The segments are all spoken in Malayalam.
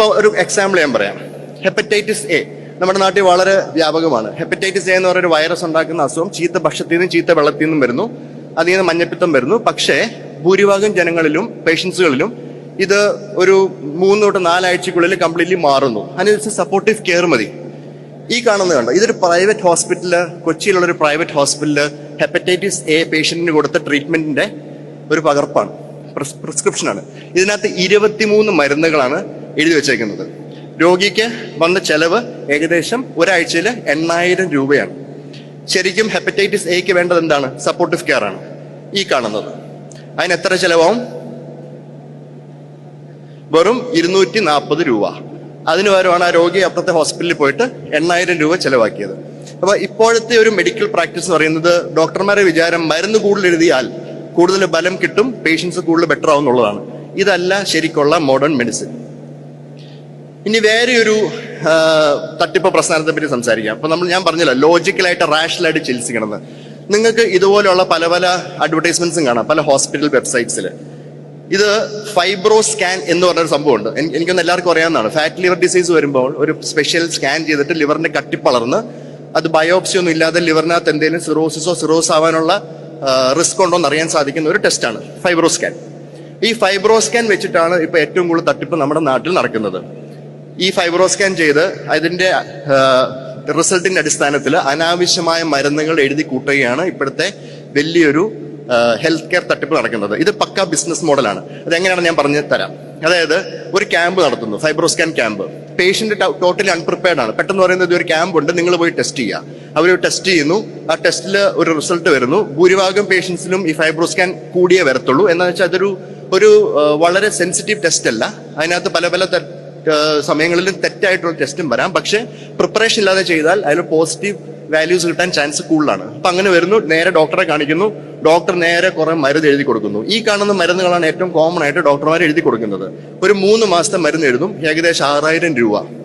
ഇപ്പോൾ ഒരു എക്സാമ്പിൾ ഞാൻ പറയാം. ഹെപ്പറ്റൈറ്റിസ് എ നമ്മുടെ നാട്ടിൽ വളരെ വ്യാപകമാണ്. ഹെപ്പറ്റൈറ്റിസ് എ എന്ന് പറയുന്ന ഒരു വൈറസ് ഉണ്ടാക്കുന്ന അസുഖം ചീത്ത ഭക്ഷത്തിൽ നിന്നും ചീത്ത വെള്ളത്തിൽ നിന്നും വരുന്നു. അതിൽ നിന്ന് മഞ്ഞപ്പിത്തം വരുന്നു. പക്ഷേ ഭൂരിഭാഗം ജനങ്ങളിലും പേഷ്യൻസുകളിലും ഇത് ഒരു മൂന്ന് തൊട്ട് നാലാഴ്ചക്കുള്ളിൽ കംപ്ലീറ്റ്ലി മാറുന്നു. അതിനനുസരിച്ച് സപ്പോർട്ടീവ് കെയർ മതി. ഈ കാണുന്നത് കണ്ടോ? ഇതൊരു പ്രൈവറ്റ് ഹോസ്പിറ്റൽ കൊച്ചിയിലുള്ള ഒരു പ്രൈവറ്റ് ഹോസ്പിറ്റൽ ഹെപ്പറ്റൈറ്റിസ് എ പേഷ്യന്റിന് കൊടുത്ത ട്രീറ്റ്മെന്റിന്റെ ഒരു പകർപ്പാണ്. പ്രിസ്ക്രിപ്ഷനാണ് ഇതിനകത്ത് ഇരുപത്തിമൂന്ന് മരുന്നുകളാണ് എഴുതി വെച്ചേക്കുന്നത്. രോഗിക്ക് വന്ന ചെലവ് ഏകദേശം ഒരാഴ്ചയിൽ എണ്ണായിരം രൂപയാണ്. ശരിക്കും ഹെപ്പറ്റൈറ്റിസ് എക്ക് വേണ്ടത് എന്താണ്? സപ്പോർട്ടീവ് കെയർ ആണ്. ഈ കാണുന്നത്. അതിന് എത്ര ചെലവാവും? വെറും ഇരുന്നൂറ്റി നാൽപ്പത് രൂപ. അതിന് പകരമാണ് ആ രോഗി അപ്പുറത്തെ ഹോസ്പിറ്റലിൽ പോയിട്ട് എണ്ണായിരം രൂപ ചെലവാക്കിയത്. അപ്പൊ ഇപ്പോഴത്തെ ഒരു മെഡിക്കൽ പ്രാക്ടീസ് എന്ന് പറയുന്നത് ഡോക്ടർമാരെ വിചാരം മരുന്ന് കൂടുതൽ എഴുതിയാൽ കൂടുതൽ ബലം കിട്ടും പേഷ്യൻസ് കൂടുതൽ ബെറ്റർ ആവും എന്നുള്ളതാണ്. ഇതല്ല ശരിക്കുള്ള മോഡേൺ മെഡിസിൻ ഇനി വേറെ ഒരു തട്ടിപ്പ് പ്രസ്ഥാനത്തെ പറ്റി സംസാരിക്കാം. അപ്പൊ നമ്മൾ ഞാൻ പറഞ്ഞല്ലോ ലോജിക്കലായിട്ട് റാഷണലായിട്ട് ചികിത്സിക്കണമെന്ന്. നിങ്ങൾക്ക് ഇതുപോലെയുള്ള പല പല അഡ്വർടൈസ്മെന്റ്സും കാണാം പല ഹോസ്പിറ്റൽ വെബ്സൈറ്റ്സിൽ ഇത് ഫൈബ്രോ സ്കാൻ എന്ന് പറഞ്ഞൊരു സംഭവമുണ്ട്. എനി- എനിക്കൊന്ന് എല്ലാവർക്കും അറിയാവുന്നതാണ്. ഫാറ്റ് ലിവർ ഡിസീസ് വരുമ്പോൾ ഒരു സ്പെഷ്യൽ സ്കാൻ ചെയ്തിട്ട് ലിവറിന്റെ കട്ടിപ്പളർന്ന് അത് ബയോപ്സി ഒന്നും ഇല്ലാതെ ലിവറിനകത്ത് എന്തെങ്കിലും സിറോസിസോ സിറോസ് ആവാനുള്ള റിസ്ക് ഉണ്ടോ എന്ന് അറിയാൻ സാധിക്കുന്ന ഒരു ടെസ്റ്റാണ് ഫൈബ്രോ സ്കാൻ ഈ ഫൈബ്രോ സ്കാൻ വെച്ചിട്ടാണ് ഇപ്പൊ ഏറ്റവും കൂടുതൽ തട്ടിപ്പ് നമ്മുടെ നാട്ടിൽ നടക്കുന്നത്. ഈ ഫൈബ്രോസ്കാൻ ചെയ്ത് അതിന്റെ റിസൾട്ടിന്റെ അടിസ്ഥാനത്തിൽ അനാവശ്യമായ മരുന്നുകൾ എഴുതി കൂട്ടുകയാണ് ഇപ്പോഴത്തെ വലിയൊരു ഹെൽത്ത് കെയർ തട്ടിപ്പ് നടക്കുന്നത്. ഇത് പക്ക ബിസിനസ് മോഡലാണ് അത് അതെങ്ങനെയാണ് ഞാൻ പറഞ്ഞു തരാം. അതായത് ഒരു ക്യാമ്പ് നടത്തുന്നു fibroscan camp patient totally unprepared ആണ്. പെട്ടെന്ന് പറയുന്നത് ഒരു ക്യാമ്പ് ഉണ്ട് നിങ്ങൾ പോയി ടെസ്റ്റ് ചെയ്യുക അവർ ടെസ്റ്റ് ചെയ്യുന്നു. ആ ടെസ്റ്റിൽ ഒരു റിസൾട്ട് വരുന്നു. ഭൂരിഭാഗം പേഷ്യൻസിനും ഈ ഫൈബ്രോസ്കാൻ കൂടിയേ വരത്തുള്ളൂ. എന്താണെന്ന് വെച്ചാൽ അതൊരു ഒരു വളരെ സെൻസിറ്റീവ് ടെസ്റ്റ് അല്ല. അതിനകത്ത് പല പല സമയങ്ങളിലും തെറ്റായിട്ടുള്ള ടെസ്റ്റും വരാം. പക്ഷേ പ്രിപ്പറേഷൻ ഇല്ലാതെ ചെയ്താൽ അതിൽ പോസിറ്റീവ് വാല്യൂസ് കിട്ടാൻ ചാൻസ് കൂടുതലാണ്. അപ്പൊ അങ്ങനെ വരുന്നു. നേരെ ഡോക്ടറെ കാണിക്കുന്നു. ഡോക്ടർ നേരെ കുറെ മരുന്ന് എഴുതി കൊടുക്കുന്നു. ഈ കാണുന്ന മരുന്നുകളാണ് ഏറ്റവും കോമൺ ആയിട്ട് ഡോക്ടർമാർ എഴുതി കൊടുക്കുന്നത്. ഒരു മൂന്ന് മാസത്തെ മരുന്ന് എഴുതും. ഏകദേശം ആറായിരം രൂപ.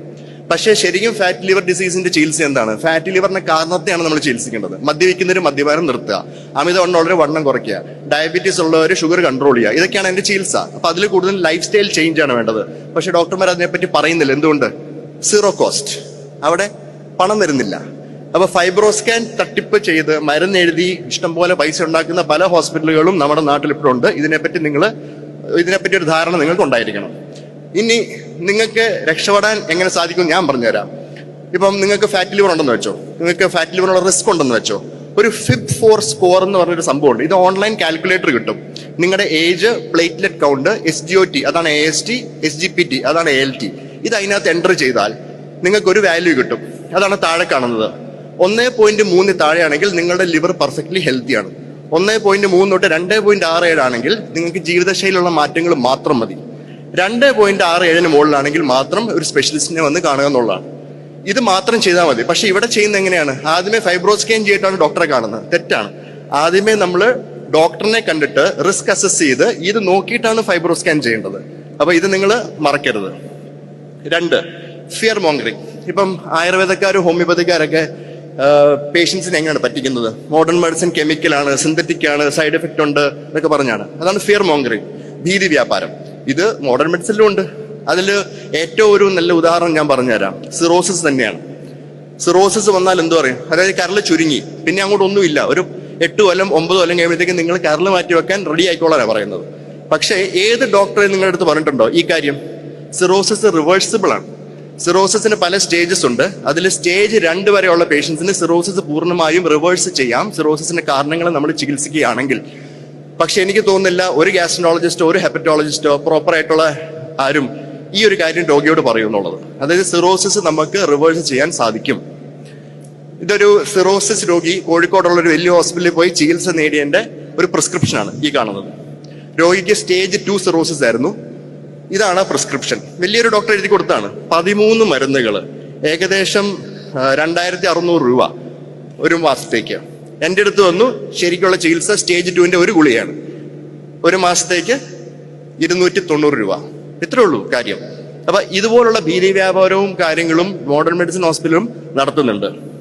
പക്ഷേ ശരിക്കും ഫാറ്റ് ലിവർ ഡിസീസിന്റെ ചികിത്സ എന്താണ്? ഫാറ്റ് ലിവറിന്റെ കാരണത്തെയാണ് നമ്മൾ ചികിത്സിക്കേണ്ടത്. മദ്യപിക്കുന്നവർ മദ്യപാനം നിർത്തുക. അമിത അമിതവണ്ണമുള്ളവർ വണ്ണം കുറയ്ക്കുക. ഡയബറ്റീസ് ഉള്ളവർ ഷുഗർ കൺട്രോൾ ചെയ്യുക. ഇതൊക്കെയാണ് എന്റെ ചികിത്സ. അപ്പൊ അതിൽ കൂടുതൽ ലൈഫ് സ്റ്റൈൽ ചേഞ്ച് ആണ് വേണ്ടത്. പക്ഷെ ഡോക്ടർമാർ അതിനെപ്പറ്റി പറയുന്നില്ല. എന്തുകൊണ്ട്? സീറോ കോസ്റ്റ് അവിടെ പണം വരുന്നില്ല. അപ്പൊ ഫൈബ്രോസ്കാൻ തട്ടിപ്പ് ചെയ്ത് മരുന്ന് എഴുതി ഇഷ്ടംപോലെ പൈസ ഉണ്ടാക്കുന്ന പല ഹോസ്പിറ്റലുകളും നമ്മുടെ നാട്ടിൽ ഇപ്പോഴുണ്ട് ഇതിനെപ്പറ്റി നിങ്ങൾ ഇതിനെപ്പറ്റി ഒരു ധാരണ നിങ്ങൾക്ക് ഉണ്ടായിരിക്കണം ഇനി നിങ്ങൾക്ക് രക്ഷപ്പെടാൻ എങ്ങനെ സാധിക്കും ഞാൻ പറഞ്ഞുതരാം. ഇപ്പം നിങ്ങൾക്ക് ഫാറ്റ് ലിവർ ഉണ്ടെന്ന് വെച്ചോ. നിങ്ങൾക്ക് ഫാറ്റ് ലിവറിനുള്ള റിസ്ക് ഉണ്ടെന്ന് വെച്ചോ. ഒരു ഫിബ് ഫോർ സ്കോർ എന്ന് പറഞ്ഞൊരു സംഭവമുണ്ട്. ഇത് ഓൺലൈൻ കാൽക്കുലേറ്റർ കിട്ടും. നിങ്ങളുടെ age platelet count S G O T അതാണ് A S T S G P T അതാണ് എ എൽ ടി ഇത് അതിനകത്ത് എന്റർ ചെയ്താൽ നിങ്ങൾക്ക് ഒരു വാല്യൂ കിട്ടും. അതാണ് താഴെ കാണുന്നത്. ഒന്നേ പോയിന്റ് മൂന്ന് താഴെയാണെങ്കിൽ നിങ്ങളുടെ ലിവർ പെർഫെക്റ്റ്ലി ഹെൽത്തിയാണ് ഒന്നേ പോയിന്റ് മൂന്ന് തൊട്ട് രണ്ടേ പോയിന്റ് ആറ് ഏഴാണെങ്കിൽ നിങ്ങൾക്ക് ജീവിതശൈലിയുള്ള മാറ്റങ്ങൾ മാത്രം മതി. രണ്ട് പോയിന്റ് ആറ് ഏഴിന് മുകളിലാണെങ്കിൽ മാത്രം ഒരു സ്പെഷ്യലിസ്റ്റിനെ വന്ന് കാണുക എന്നുള്ളതാണ്. ഇത് മാത്രം ചെയ്താൽ മതി. പക്ഷെ ഇവിടെ ചെയ്യുന്ന എങ്ങനെയാണ്? ആദ്യമേ ഫൈബ്രോ സ്കാൻ ചെയ്തിട്ടാണ് ഡോക്ടറെ കാണുന്നത്. തെറ്റാണ്. ആദ്യമേ നമ്മൾ ഡോക്ടറിനെ കണ്ടിട്ട് റിസ്ക് അസസ് ചെയ്ത് ഇത് നോക്കിയിട്ടാണ് ഫൈബ്രോ സ്കാൻ ചെയ്യേണ്ടത്. അപ്പൊ ഇത് നിങ്ങൾ മറക്കരുത്. രണ്ട് ഫിയർ മോങ്കറിങ് ഇപ്പം ആയുർവേദക്കാരും ഹോമിയോപ്പതിക്കാരൊക്കെ പേഷ്യൻസിനെ എങ്ങനെയാണ് പറ്റിക്കുന്നത്? മോഡേൺ മെഡിസിൻ കെമിക്കലാണ് സിന്തറ്റിക് ആണ് സൈഡ് എഫക്റ്റ് ഉണ്ട് എന്നൊക്കെ പറഞ്ഞാണ്. അതാണ് ഫിയർ മോങ്കറിങ് ഭീതി വ്യാപാരം. ഇത് മോഡേൺ മെഡിസിനിലും ഉണ്ട്. അതിൽ ഏറ്റവും ഒരു നല്ല ഉദാഹരണം ഞാൻ പറഞ്ഞുതരാം. സിറോസിസ് തന്നെയാണ്. സിറോസിസ് വന്നാൽ എന്തു പറയും? അതായത് കരൾ ചുരുങ്ങി. പിന്നെ അങ്ങോട്ട് ഒന്നുമില്ല ഒരു എട്ട് കൊല്ലം ഒമ്പത് കൊല്ലം കഴിയുമ്പോഴത്തേക്കും നിങ്ങൾ കരൾ മാറ്റി വെക്കാൻ റെഡി ആയിക്കോളാനാണ് പറയുന്നത്. പക്ഷേ ഏത് ഡോക്ടറെ നിങ്ങളുടെ അടുത്ത് പറഞ്ഞിട്ടുണ്ടോ ഈ കാര്യം? സിറോസിസ് റിവേഴ്സിബിൾ ആണ്. സിറോസിന് പല സ്റ്റേജസ് ഉണ്ട്. അതിൽ സ്റ്റേജ് രണ്ട് വരെയുള്ള പേഷ്യൻസിന് സിറോസിസ് പൂർണമായും റിവേഴ്സ് ചെയ്യാം. സിറോസിന്റെ കാരണങ്ങൾ നമ്മൾ ചികിത്സിക്കുകയാണെങ്കിൽ പക്ഷെ എനിക്ക് തോന്നുന്നില്ല ഒരു ഗ്യാസ്ട്രോളജിസ്റ്റോ ഒരു ഹെപ്പറ്റോളജിസ്റ്റോ പ്രോപ്പർ ആയിട്ടുള്ള ആരും ഈ ഒരു കാര്യം രോഗിയോട് പറയുന്നുള്ളത് അതായത് സിറോസിസ് നമുക്ക് റിവേഴ്സ് ചെയ്യാൻ സാധിക്കും. ഇതൊരു സിറോസിസ് രോഗി കോഴിക്കോടുള്ള ഒരു വലിയ ഹോസ്പിറ്റലിൽ പോയി ചികിത്സ നേടിയതിന്റെ ഒരു പ്രിസ്ക്രിപ്ഷനാണ് ഈ കാണുന്നത്. രോഗിക്ക് സ്റ്റേജ് ടു സിറോസിസ് ആയിരുന്നു. ഇതാണ് പ്രിസ്ക്രിപ്ഷൻ വലിയൊരു ഡോക്ടർ എഴുതി കൊടുത്താണ്. പതിമൂന്ന് മരുന്നുകൾ ഏകദേശം രണ്ടായിരത്തി അറുന്നൂറ് രൂപ ഒരു മാസത്തേക്ക്. എന്റെ അടുത്ത് വന്നു ശരിക്കുള്ള ചികിത്സ സ്റ്റേജ് ടുവിന്റെ ഒരു ഗുളിയാണ് ഒരു മാസത്തേക്ക് ഇരുന്നൂറ്റി തൊണ്ണൂറ് രൂപ. ഇത്രേ ഉള്ളൂ കാര്യം. അപ്പൊ ഇതുപോലുള്ള ഭീതി വ്യാപാരവും കാര്യങ്ങളും മോഡേൺ മെഡിസിൻ ഹോസ്പിറ്റലും നടത്തുന്നുണ്ട്.